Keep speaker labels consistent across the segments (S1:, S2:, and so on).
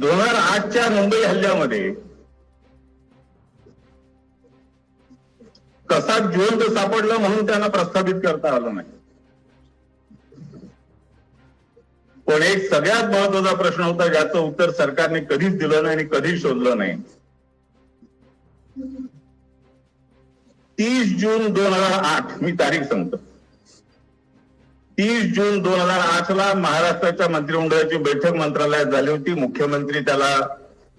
S1: दोन हजार आठच्या मुंबई हल्ल्यामध्ये कसा जिवंत सापडला म्हणून त्यांना प्रस्थापित करता आलं नाही. पण एक सगळ्यात महत्त्वाचा प्रश्न होता ज्याचं उत्तर सरकारने कधीच दिलं नाही आणि कधीच शोधलं नाही. तीस जून दोन हजार आठ मी तारीख सांगतो. तीस जून दोन हजार आठ ला महाराष्ट्राच्या मंत्रिमंडळाची बैठक मंत्रालयात झाली होती. मुख्यमंत्री त्याला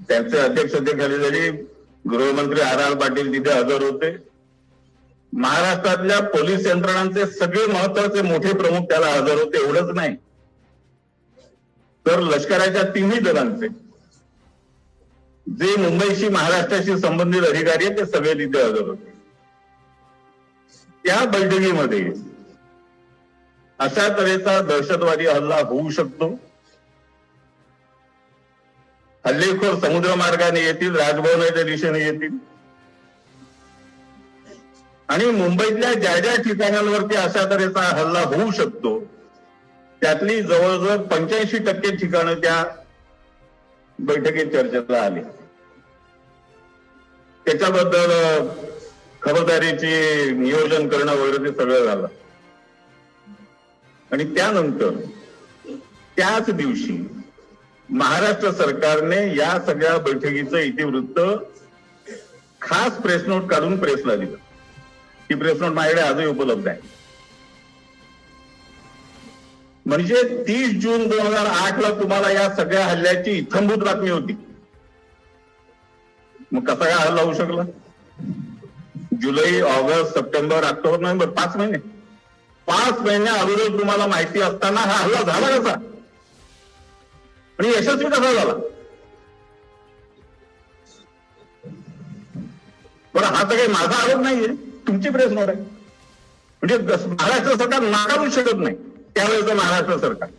S1: त्यांचे अध्यक्षतेखाली झाली. गृहमंत्री आर आर पाटील तिथे हजर होते. महाराष्ट्रातल्या पोलीस यंत्रणांचे सगळे महत्त्वाचे मोठे प्रमुख त्याला हजर होते एवढंच नाही. तर लष्कराच्या तिन्ही दलांचे. जे मुंबईशी महाराष्ट्राशी संबंधित अधिकारी आहेत ते सगळे तिथे हजर होते. त्या बैठकीमध्ये अशा तऱ्हेचा दहशतवादी हल्ला होऊ शकतो. हल्लेखोर समुद्र मार्गाने येतील राजभवनाच्या दिशेने येतील. आणि मुंबईतल्या ज्या ज्या ठिकाणांवरती अशा तऱ्हेचा हल्ला होऊ शकतो त्यातली जवळजवळ पंच्याऐंशी टक्के ठिकाणं त्या बैठकीत चर्चेला आली. त्याच्याबद्दल खबरदारीची नियोजन करणं वगैरे ते सगळं झालं. आणि त्यानंतर त्याच दिवशी महाराष्ट्र सरकारने या सगळ्या बैठकीचं इतिवृत्त खास प्रेस नोट काढून प्रेसला दिलं. ती प्रेस नोट माझ्याकडे आजही उपलब्ध आहे. म्हणजे तीस जून दोन हजार आठ ला तुम्हाला या सगळ्या हल्ल्याची इथंभूत बातमी होती. मग कसा काय हल्ला होऊ शकला? जुलै ऑगस्ट सप्टेंबर ऑक्टोबर नोव्हेंबर पाच महिने. पाच महिन्या अगोदर तुम्हाला माहिती असताना हा हल्ला झाला कसा? आणि यशस्वी कसा झाला? बरं हा तर काही माझा आरोप नाहीये. तुमची प्रेस नोट आहे. म्हणजे महाराष्ट्र सरकार नाकारू शकत नाही त्यावेळेचं महाराष्ट्र सरकार.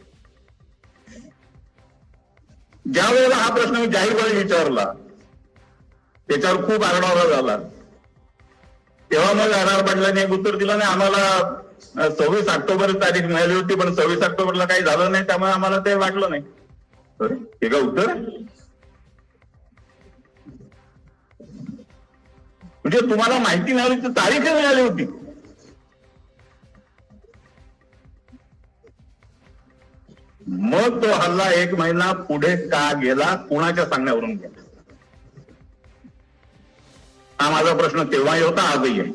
S1: ज्या वेळेला हा प्रश्न मी जाहीरपणे विचारला त्याच्यावर खूप आरडाओरडा झाला. तेव्हा मग आर आर पाटलांनी एक उत्तर दिलं नाही आम्हाला सव्वीस ऑक्टोबर तारीख मिळाली होती पण सव्वीस ऑक्टोबरला काही झालं नाही त्यामुळे आम्हाला ते वाटलं नाही. हे का उत्तर? म्हणजे तुम्हाला माहिती मिळाली तर तारीख मिळाली होती. मग तो हल्ला एक महिना पुढे का गेला कुणाच्या सांगण्यावरून गेला? हा माझा प्रश्न तेव्हाही होता आजही आहे.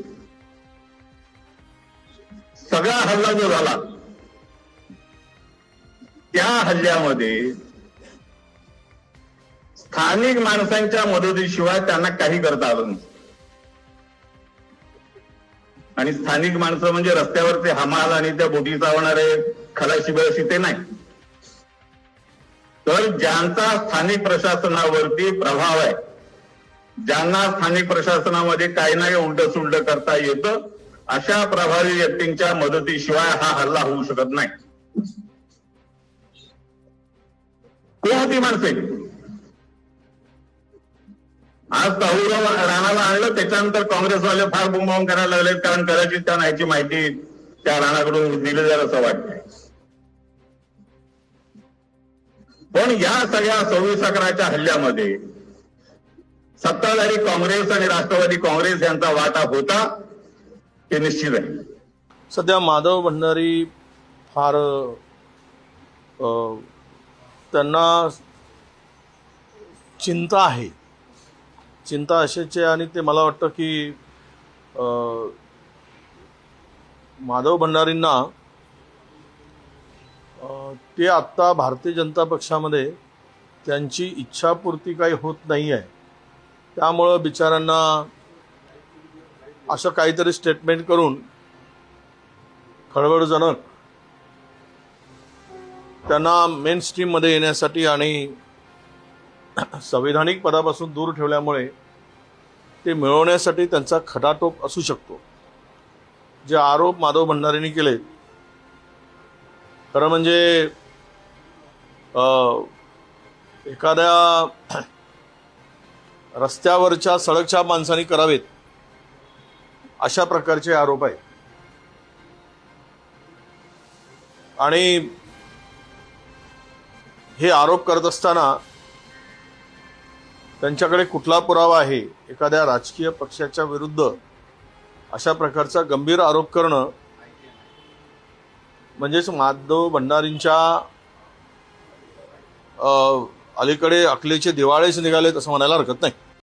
S1: सगळा हल्ला जो झाला त्या हल्ल्यामध्ये स्थानिक माणसांच्या मदतीशिवाय त्यांना काही करता आलं नाही. आणि स्थानिक माणसं म्हणजे रस्त्यावरचे हमाल आणि त्या बोटी चावणारे खलाशी ते नाही. तर ज्यांचा स्थानिक प्रशासनावरती प्रभाव आहे ज्यांना स्थानिक प्रशासनामध्ये काही नाही उलट सुलट करता येतं अशा प्रभावी व्यक्तींच्या मदतीशिवाय हा हल्ला होऊ शकत नाही. कोण होती माणसे? आज ताहूराव राणाला आणलं त्याच्यानंतर काँग्रेसवाले फार बुंबावून करायला लागलेत कारण कदाचित त्या नाहीची माहिती त्या राणाकडून दिली जाईल असं वाटतंय. पण या सगळ्या सव्वीस अकराच्या हल्ल्यामध्ये सत्ताधारी काँग्रेस आणि राष्ट्रवादी काँग्रेस यांचा वाटा होता. हे निश्चित आहे.
S2: सध्या माधव भंडारी फार त्यांना चिंता आहे. चिंता अशाची आहे आणि ते मला वाटतं की माधव भंडारींना ते आत्ता भारतीय जनता पक्षामध्ये त्यांची इच्छापूर्ती काही होत नाही आहे त्यामुळं बिचाऱ्यांना असं काहीतरी स्टेटमेंट करून खळबळजनक त्यांना मेन स्ट्रीममध्ये येण्यासाठी आणि संविधानिक पदापासून दूर ठेवल्यामुळे ते मिळवण्यासाठी त्यांचा खटाटोप असू शकतो. जे आरोप माधव भंडारींनी केले खरं म्हणजे एखाद्या रस्त्यावरच्या सडकच्या माणसांनी करावेत. अशा प्रकारचे आरोप आहेत. आणि हे आरोप करत असताना त्यांच्याकडे कुठला पुरावा आहे? एखाद्या राजकीय पक्षाच्या विरुद्ध अशा प्रकारचा गंभीर आरोप करणं म्हणजेच माधव भंडारींच्या अलीकडे अकलेचे दिवाळेच निघालेत असं म्हणायला हरकत नाही.